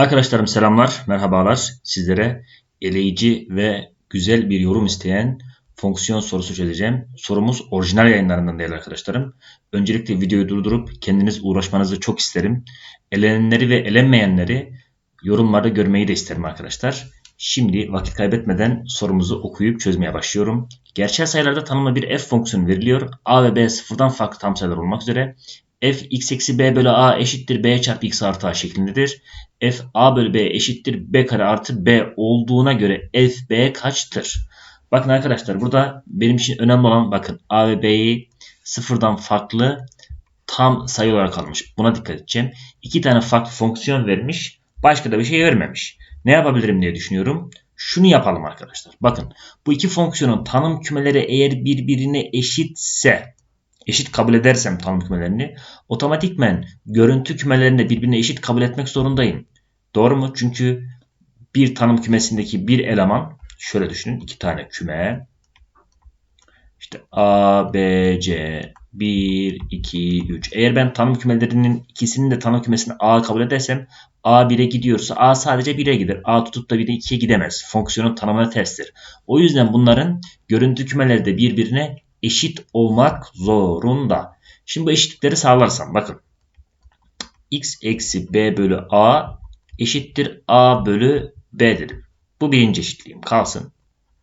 Arkadaşlarım selamlar, merhabalar. Sizlere eleyici ve güzel bir yorum isteyen fonksiyon sorusu çözeceğim. Sorumuz orijinal yayınlarından değil arkadaşlarım. Öncelikle videoyu durdurup kendiniz uğraşmanızı çok isterim. Elenenleri ve elenmeyenleri yorumlarda görmeyi de isterim arkadaşlar. Şimdi vakit kaybetmeden sorumuzu okuyup çözmeye başlıyorum. Gerçel sayılarda tanımlı bir f fonksiyonu veriliyor. a ve b sıfırdan farklı tam sayılar olmak üzere f x eksi b bölü a eşittir b çarpı x artı a şeklindedir. f a bölü b eşittir b kare artı b olduğuna göre f b kaçtır? Bakın arkadaşlar burada benim için önemli olan bakın a ve b'yi sıfırdan farklı tam sayı olarak almış. Buna dikkat edeceğim. İki tane farklı fonksiyon vermiş. Başka da bir şey vermemiş. Ne yapabilirim diye düşünüyorum. Şunu yapalım arkadaşlar. Bakın bu iki fonksiyonun tanım kümeleri eğer birbirine eşitse eşit kabul edersem tanım kümelerini otomatikmen görüntü kümelerini birbirine eşit kabul etmek zorundayım. Doğru mu? Çünkü bir tanım kümesindeki bir eleman şöyle düşünün iki tane küme işte A, B, C 1, 2, 3. Eğer ben tanım kümelerinin ikisinin de tanım kümesini A kabul edersem A 1'e gidiyorsa A sadece 1'e gider. A tutup da 1'e 2'ye gidemez. Fonksiyonun tanımına terstir. O yüzden bunların görüntü kümeleri de birbirine eşit olmak zorunda. Şimdi bu eşitlikleri sağlarsam bakın. x eksi b bölü a eşittir a bölü b dedim. Bu birinci eşitliğim kalsın.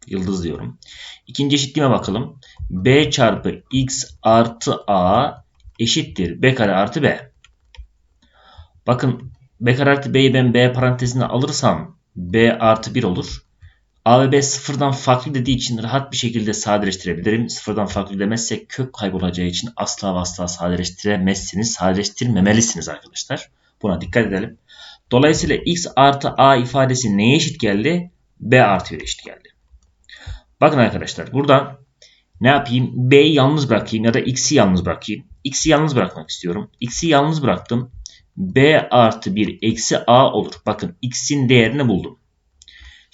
Yıldız diyorum. İkinci eşitliğime bakalım. b çarpı x artı a eşittir b kare artı b. Bakın b kare artı b'yi ben b parantezine alırsam b artı 1 olur. A ve B sıfırdan farklı dediği için rahat bir şekilde sadeleştirebilirim. Sıfırdan farklı demezsek kök kaybolacağı için asla ve asla sadeleştiremezsiniz. Sadeleştirmemelisiniz arkadaşlar. Buna dikkat edelim. Dolayısıyla x artı a ifadesi neye eşit geldi? b artı 1 eşit geldi. Bakın arkadaşlar burada ne yapayım? b'yi yalnız bırakayım ya da x'i yalnız bırakayım. x'i yalnız bırakmak istiyorum. x'i yalnız bıraktım. b artı 1 eksi a olur. Bakın x'in değerini buldum.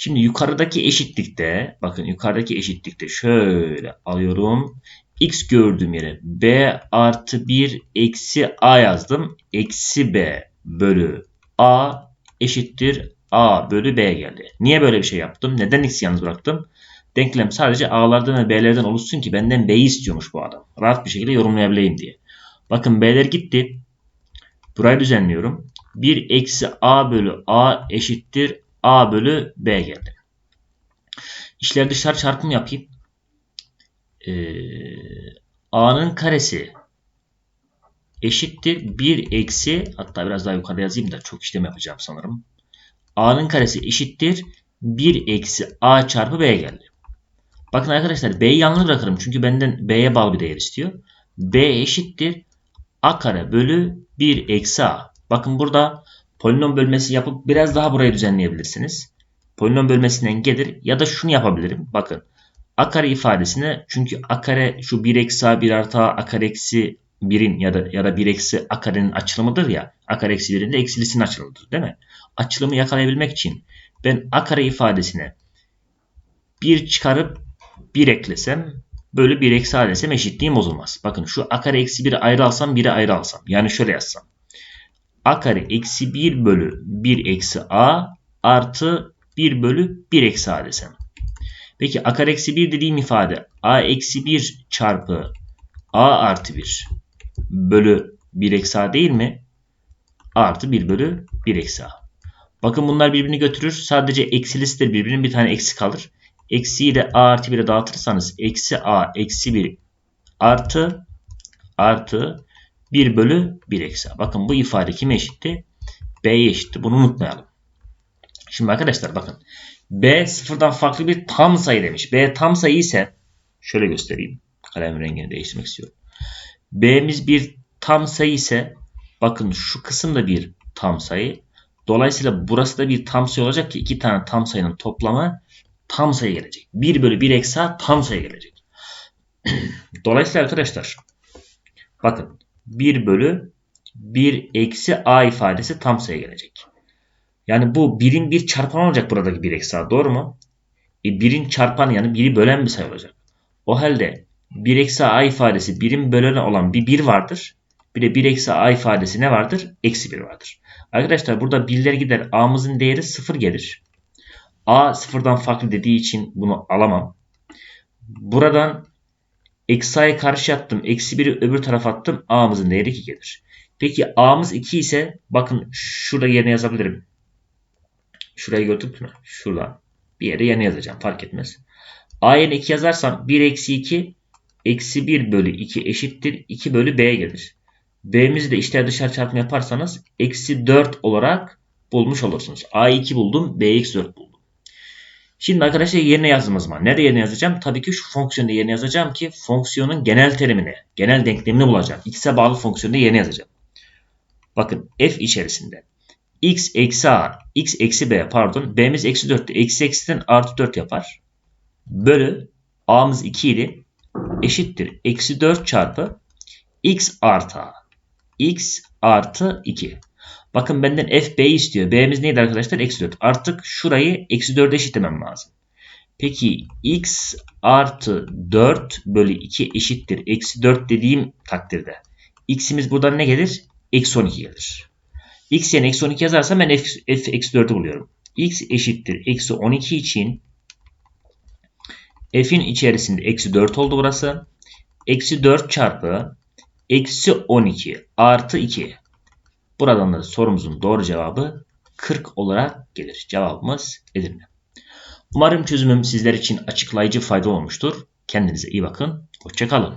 Şimdi yukarıdaki eşitlikte bakın yukarıdaki eşitlikte şöyle alıyorum. X gördüğüm yere B artı 1 eksi A yazdım. Eksi B bölü A eşittir A bölü B geldi. Niye böyle bir şey yaptım? Neden X'i yalnız bıraktım? Denklem sadece A'lardan ve B'lerden oluşsun ki benden B'yi istiyormuş bu adam. Rahat bir şekilde yorumlayabileyim diye. Bakın B'ler gitti. Burayı düzenliyorum. 1 eksi A bölü A eşittir A bölü B geldi. İşler dışarı çarpım yapayım. Ee, A'nın karesi eşittir 1 eksi hatta biraz daha yukarıda yazayım da çok işlem yapacağım sanırım. A'nın karesi eşittir 1 eksi A çarpı B geldi. Bakın arkadaşlar B'yi yalnız bırakırım. Çünkü benden B'ye bağlı bir değer istiyor. B eşittir A kare bölü 1 eksi A. Bakın burada polinom bölmesi yapıp biraz daha burayı düzenleyebilirsiniz. Polinom bölmesinden gelir ya da şunu yapabilirim. Bakın a kare ifadesine çünkü a kare şu 1 eksi a 1 artı a a kare eksi 1'in ya da ya da 1 eksi a karenin açılımıdır ya. a kare eksi 1'in de eksilisinin açılımıdır değil mi? Açılımı yakalayabilmek için ben a kare ifadesine 1 çıkarıp 1 eklesem böyle 1 eksi a desem eşitliğim bozulmaz. Bakın şu a kare eksi 1'i ayrı alsam 1'i ayrı alsam. Yani şöyle yazsam a kare eksi 1 bölü 1 eksi a artı 1 bölü 1 eksi a desem. Peki a kare eksi 1 dediğim ifade a eksi 1 çarpı a artı 1 bölü 1 eksi a değil mi? a artı 1 bölü 1 eksi a. Bakın bunlar birbirini götürür. Sadece eksilisidir birbirinin bir tane eksi kalır. Eksiyi de a artı 1'e dağıtırsanız eksi a eksi 1 artı artı 1 bölü 1 eksi a. Bakın bu ifade kime eşitti? B'ye eşitti. Bunu unutmayalım. Şimdi arkadaşlar bakın. B sıfırdan farklı bir tam sayı demiş. B tam sayı ise şöyle göstereyim. Kalem rengini değiştirmek istiyorum. B'miz bir tam sayı ise bakın şu kısım da bir tam sayı. Dolayısıyla burası da bir tam sayı olacak ki iki tane tam sayının toplamı tam sayı gelecek. 1 bölü 1 eksi a tam sayı gelecek. Dolayısıyla arkadaşlar bakın 1 bölü 1 eksi a ifadesi tam sayı gelecek. Yani bu birin bir çarpan olacak buradaki 1 eksi a doğru mu? E, birin çarpan yani biri bölen bir sayı olacak. O halde 1 eksi a ifadesi birin böleni olan bir 1 vardır. Bir de 1 eksi a ifadesi ne vardır? Eksi 1 vardır. Arkadaşlar burada birler gider. A'mızın değeri 0 gelir. A sıfırdan farklı dediği için bunu alamam. Buradan eksi a'yı karşı yaptım. Eksi 1'i öbür tarafa attım. A'mızın değeri 2 gelir. Peki A'mız 2 ise bakın şurada yerine yazabilirim. Şurayı gördük mü? Şuradan. Bir yere yerine yazacağım. Fark etmez. A yerine 2 yazarsam 1 eksi 2 eksi 1 bölü 2 eşittir 2 bölü B gelir. B'mizi de içler dışarı çarpımı yaparsanız eksi 4 olarak bulmuş olursunuz. A'yı 2 buldum. B'yi eksi 4 buldum. Şimdi arkadaşlar yerine yazdım o zaman. Nerede yerine yazacağım? Tabii ki şu fonksiyonda yerine yazacağım ki fonksiyonun genel terimini, genel denklemini bulacağım. X'e bağlı fonksiyonda yerine yazacağım. Bakın f içerisinde x eksi a, x eksi b pardon b'miz eksi 4'tü. Eksi eksiden artı 4 yapar. Bölü a'mız 2 idi. Eşittir. Eksi 4 çarpı x artı a. x artı 2. Bakın benden f b istiyor. b'miz neydi arkadaşlar? Eksi 4. Artık şurayı eksi 4'e eşitlemem lazım. Peki x artı 4 bölü 2 eşittir. Eksi 4 dediğim takdirde. x'imiz buradan ne gelir? Eksi 12 gelir. x yerine eksi 12 yazarsam ben f, f eksi 4'ü buluyorum. x eşittir. Eksi 12 için f'in içerisinde eksi 4 oldu burası. Eksi 4 çarpı eksi 12 artı 2. Buradan da sorumuzun doğru cevabı 40 olarak gelir. Cevabımız Edirne. Umarım çözümüm sizler için açıklayıcı fayda olmuştur. Kendinize iyi bakın. Hoşçakalın.